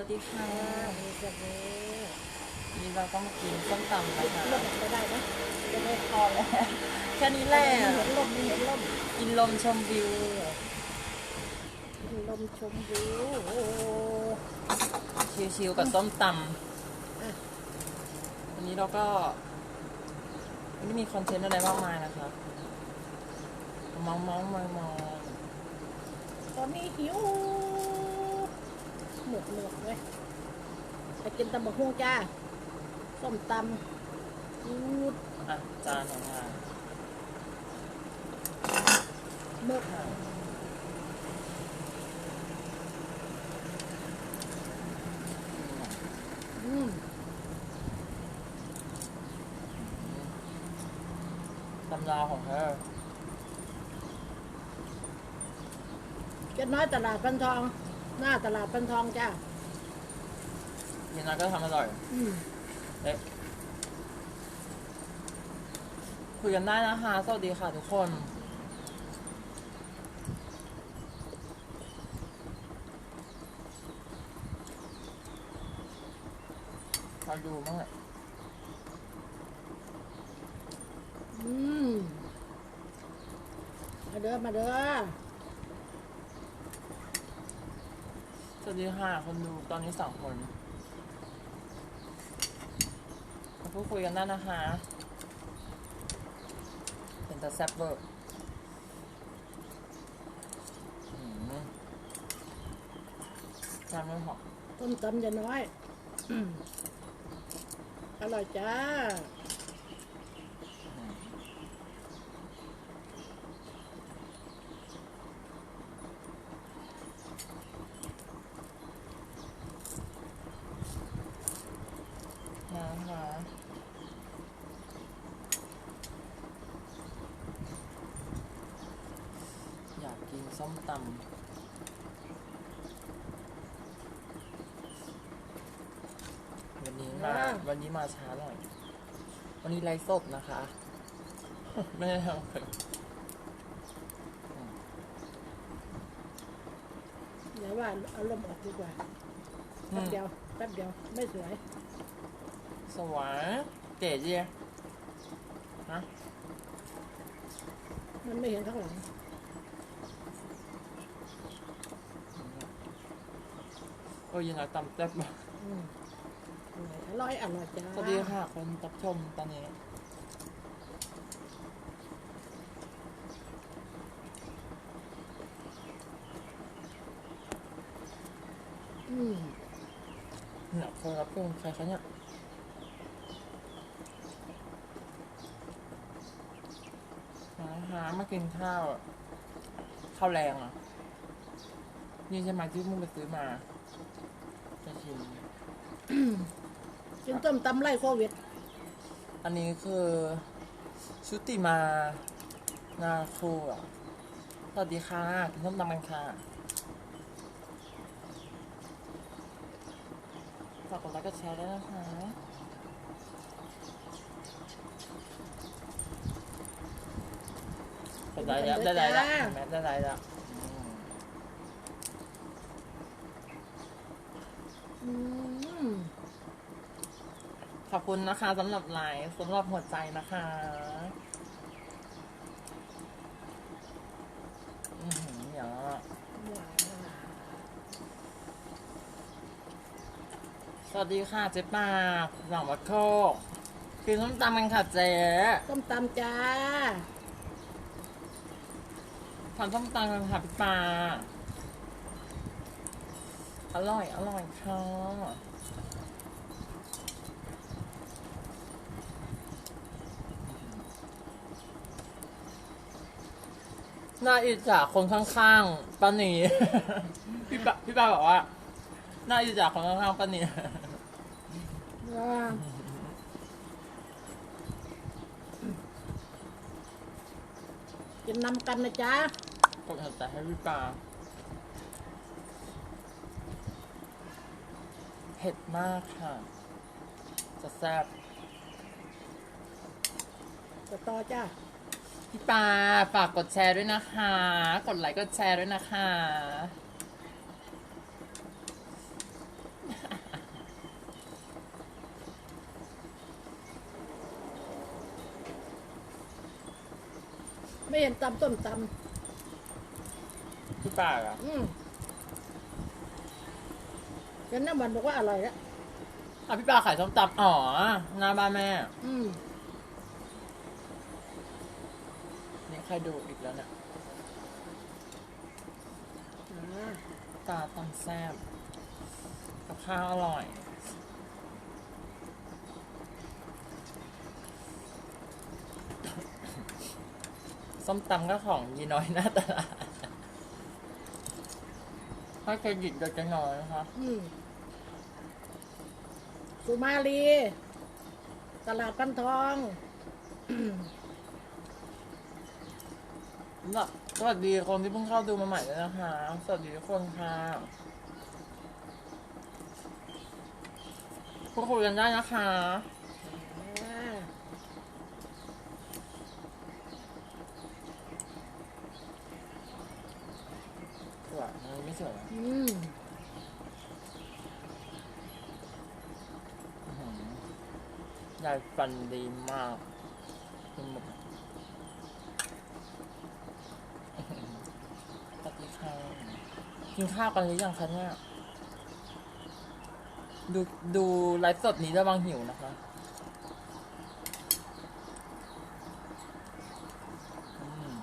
วัสดีค่ะมีจะมีนี่เราก็มากินส้มตำนะคะลมไปได้ไหมจะได้พอแล้วแค่นี้แหละเห็นลมเห็นลมกินลมชมวิวเห็นลมชมวิวชิวๆกับส้มตำวันนี้เราก็ไม่ได้มีคอนเทนต์อะไรมากมายนะคะมาเมาๆมอยมอยตอนนี้หิว หมดหมดเลยไปกินตำบักหุ่งจ้าส้มตำอูดๆอะจานของงานเมื่ออืมตำราของเธอเจ็ดน้อยตลาดปันทอง หน้าตลาดปันทองจ้ามีน้อยก็ทำอร่อยอืมเอ๊ะคุยกันได้นะคะสวัสดีค่ะทุกคน มาดูมั้งอะอืมมาเด้อมาเด้อ ส วัสดีค่ะคนดูตอนนี้สองคนมาพูดคุยกันได้นะคะ เป็นตาแซบเวอร์อืมจานไม่หอมต้มตำจะน้อยอืมอร่อยจ้า นะคะอยากกิน ส้มตำวันนี้มาวันนี้มาช้าหน่อย วันนี้ไลฟ์สดนะคะ ไม่ได้ทำเลยเดี๋ยวว่าเอาลมออกดีกว่าแป๊บเดียวแป๊บเดียวไม่สวย สวายเก๋จีฮะมันไม่เห็นข้างหลัง โอ้ยยังไงตำแซ่บมากอืมอร่อยอร่อยจ้าสวัสดีค่ะคนรับชมตอนนี้ อืมเนี่ยคนรับชมใครคะเนี่ยมาหามากินข้าวอะข้าวแรงอะ นี่ใช่ไหมที่มึงไปซื้อมา จะชิมกินต้มตำไล่โควิดอันนี้คือชุติมา นาคูอะสวัสดีค่ะกินส้มตำกันค่ะฝากกดไลค์กดแชร์ด้วยนะคะกดไลค์แล้วได้ไลค์แล้วเห็นไหมได้ไลค์แล้วอืม อืม ขอบคุณนะคะสำหรับไลค์สำหรับหัวใจนะคะอือหืออย่างนั้นอะหวานอะสวัสดีค่ะเจ๊ปากหลังวัดโคกกินส้มตำกันค่ะเจ๊ต้มตำจ้าทานส้มตำกันค่ะพี่ปา อร่อย อร่อยค่ะน่าอิจฉาคนข้างๆป้าหนีพี่ปาพี่ปาบอกว่าน่าอิจฉาคนข้างๆป้าหนีว้ากินนำกันนะจ๊ะกดหัวใจให้พี่ปา เผ็ดมากค่ะ จะแซ่บจะต่อจ้าพี่ปาฝากกดแชร์ด้วยนะคะ กดไลค์กดแชร์ด้วยนะคะ ไม่เห็นตำต้มตำพี่ปาเหรอ อื เห็นน้ำมันบอกว่าอร่อยแล้วอะพี่ป้าขายส้มตำอ๋อหน้าบ้านแม่ อืมนี่ใครดูอีกแล้วเนี่ยอ่าตาตำแซ่บกับข้าวอร่อย ส้มตำก็ของยีน้อยหน้าตลาด ให้เครดิตเด็กจะน้อยนะคะอืมสุมาลี ตลาดปันทองสวัสดีคนที่เพิ่งเข้าดูมาใหม่ด้วยนะคะ สวัสดีทุกคนค่ะพูดคุยกันได้นะคะ อ่า สวยอันนี้ไม่สวยอะ อืม อื้อหือยายฟันดีมากคุณหมดสวัสดีค่ะกินข้าวกันหรือยังคะเนี่ยดูดูไลฟ์สดนี้ระวังหิวนะคะอืม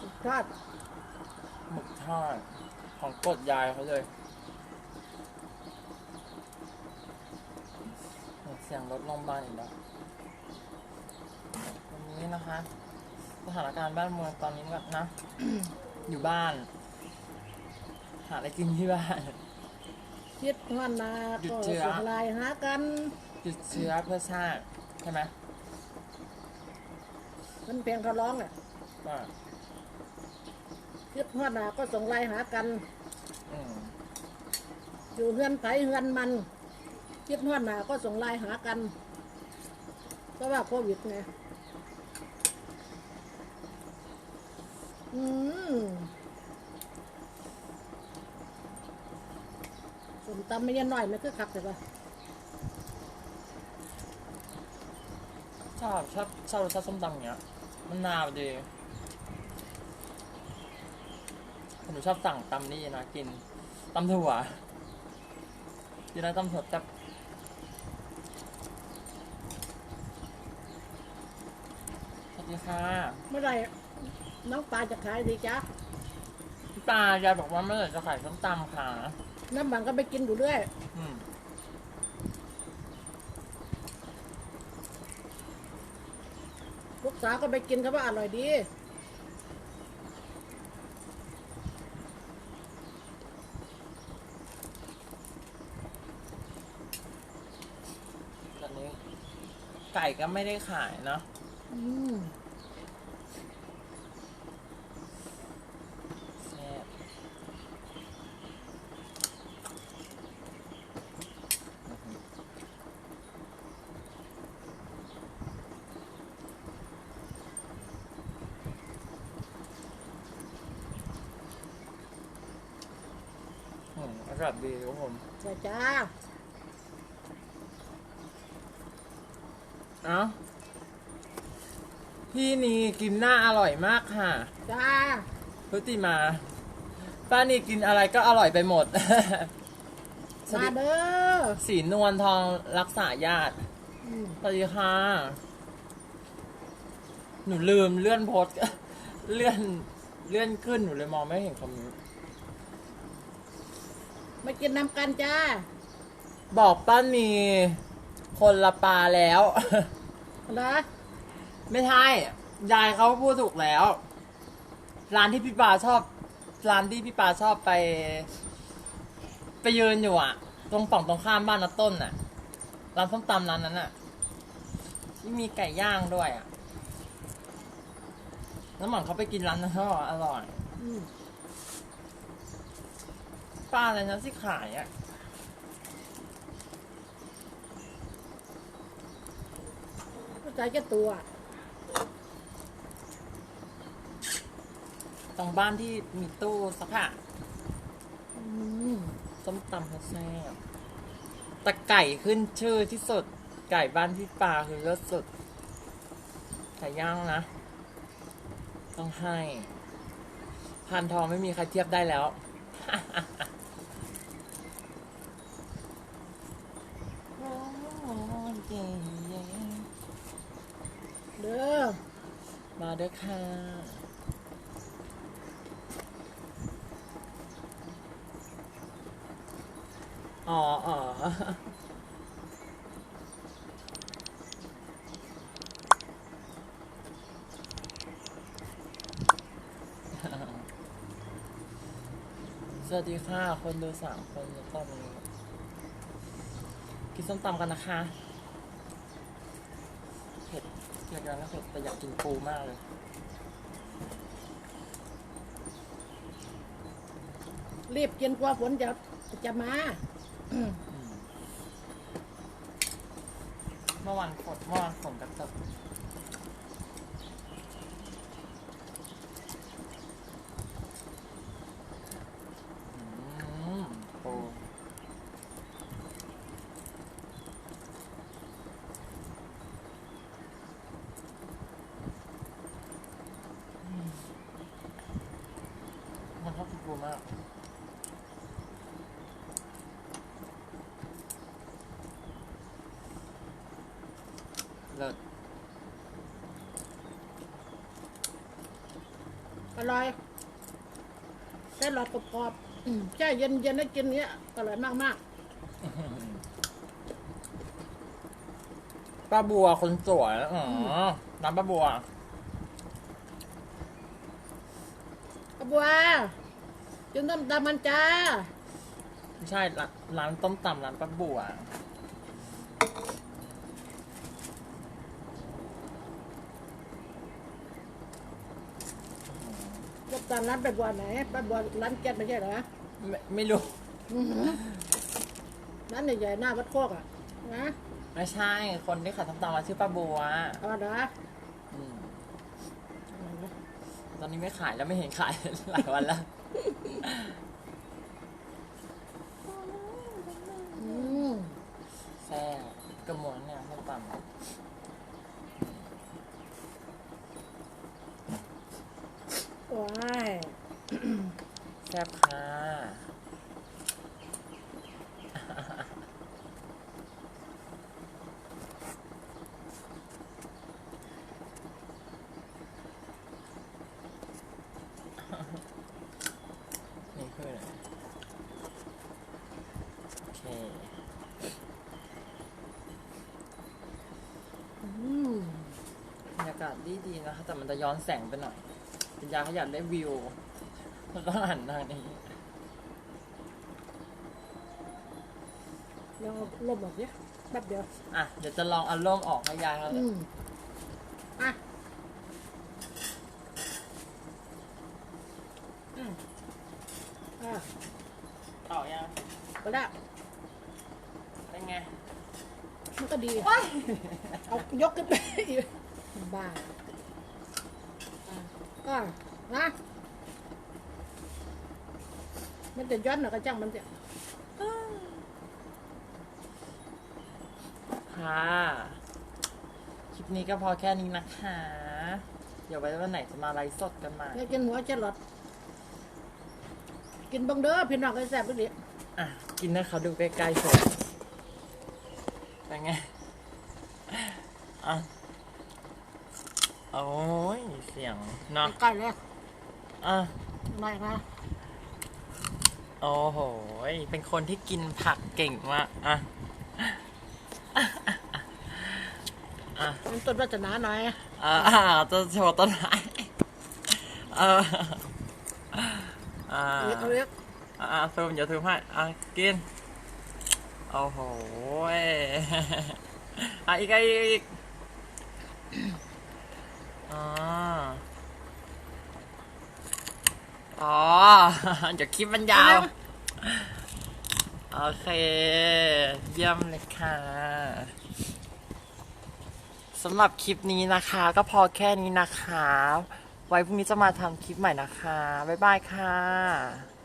สุด ยอดหมึกทอดของกดยายเขาเลยเสียงรถโรงพยาบาลอีกแล้ววันนี้นะคะ สถานการณ์บ้านเมืองตอนนี้แบบนะ อยู่บ้าน หาอะไรกินที่บ้าน คิดว่านาหยุดก็เชื้อ ส่งไลน์หากันหยุดเชื้อเพื่อชาติใช่ไหมมันเพลงเขาร้องอะก็ คิดว่านาก็ส่งไลน์หากัน อืมอยู่เฮือนไผเฮือนมันคิดว่านาก็ส่งไลน์หากันเพราะว่าโควิดไงอืมสมตำไม่ยันหน่อยมันคือขับแต่ว่าชอบชอบชอบรสชาติส้มตำอย่างเงี้ยมันนาวดีห นูชอบสั่งตำนี่นะกินตำถั่วกินแล้วตำถั่วจับสวัสดีค่ะเมื่อไหรน้องปลาจะขายดีจ๊ะพี่ปายายบอกว่าเมื่อไหร่จะขายส้มตำค่ะน้ำบังก็ไปกินอยู่เรื่อยอืมลูกสาวก็ไปกินเขาว่าอร่อยดี ตอนนี้ ไก่ก็ไม่ได้ขายเนาะอร่อืมอากาศดีครับผมใช่จ้า เอ้าพี่นีกินหน้าอร่อยมากค่ะ จ้าพฤติมา ป้านี่กินอะไรก็อร่อยไปหมด สวัสมาดีเด้อสีนวลทองรักษาญาติ อืมสวัสดีค่ะ หนูลืมเลื่อนโพสต์ เลื่อนเลื่อนขึ้นหนูเลยมองไม่เห็นคอมเมนต์มากินน้ำกันจ้า บอกป้านีคนละปลาแล้ว นะไม่ใช่ยายเขาพูดถูกแล้ว ร้านที่พี่ปาชอบ ร้านที่พี่ปาชอบไป ไปยืนอยู่อะตรงฝั่งตรงข้ามบ้านนัต้นน่ะ ร้านส้มตำร้านนั้นน่ะ ที่มีไก่ย่างด้วยอะแล้วเหมือนเขาไปกินร้านนั้นเขาบอกว่าอร่อยอืมปลาอะไรนะที่ขายอะ ใจแค่ตัวตรงบ้านที่มีตู้สักอะอืมส้มตำเขาแซ่บแต่ไก่ขึ้นชื่อที่สุด ไก่บ้านพี่ปาคือเลิศสุดไก่ย่างนะ ต้องให้พันทองไม่มีใครเทียบได้แล้ว เด้อ มา เด้อค่ะ อ๋ออ๋อสวัสดีค่ะ คนดูสามคนแล้วตอนนี้กินส้มตำกันนะคะ อยากกินแล้วเผ็ดแต่อยากกินปูมากเลยรีบกินกว่าฝนจะจะมา เมื่อวานฝนเมื่อวานฝนกระตกอืมปูอืม มันชอบกินปูมากเลิศอร่อยได้หลอดกรอบๆอืมแช่เย็นเย็นๆได้กินเนี้ยอร่อยมากมากป้าบัวคนสวยอ๋อน้ำป้าบัวๆกระบัว กินต้มตำมันจ้า ไม่ใช่ร้านร้านต้มตำร้านป้าบัวรถตามร้านไปบัวไหนป้าบัวร้านแก๊สไม่ใช่เหรอไม่ไม่รู้ อื้อหือร้านใหญ่ๆหน้าวัดโคกอะนะไม่ใช่คนที่ขายต้มตำมาชื่อป้าบัวเอาเด้ออืมตอนนี้ไม่ขายแล้วไม่เห็นขาย หลายวันแล้วอืม แซ่บกระมวลเนี่ยต้มตว้ายำแซ่บค่ะนี่คืออะไรโอเค อืม บรรยากาศ ดีดีๆนะคะแต่มันจะย้อนแสงไปหน่อย เป็นยาขยันได้วิวมันต้องหันทางนี้ลองเอาลมออกเนี่ยแป๊บเดียว อะเดี๋ยวจะลองเอาร่มออกให้ยายเขาอืมอะอืมอะต่อยังก็ได้ เป็นไง มันก็ดี เอายกขึ้นไปอีก บ้าอะอะนะมันจะย้อนหน่อยก็จ้างมันจะค่ะ คลิปนี้ก็พอแค่นี้นะคะ เดี๋ยวไว้วันไหนจะมาไลฟ์สดกันใหมาให้กินหัวแครอทกินเบังเด้อพี่น้องก็แซ่บไปดิอะ กินให้เขาดูใกล้ๆเถอะเป็นไง อะ โอ้ยเสียงเนาะใกล้เลยอะหน่อยนะโอ้โหเป็นคนที่กินผักเก่งมากอะอะมันต้นวัฒนาหน่อยอ่าจะโชว์ต้นไม้เอออ่าเอาเล็กเอาเล็กอ่าซูมอย่าซูมให้อะกินโอ้โหยอะอีกอีกอีกอ๋อ อ๋อเดี๋ยวคลิปมันยาว โอเค เยี่ยมเลยค่ะสำหรับคลิปนี้นะคะ ก็พอแค่นี้นะคะ ไว้พรุ่งนี้จะมาทำคลิปใหม่นะคะ บ๊ายบายค่ะ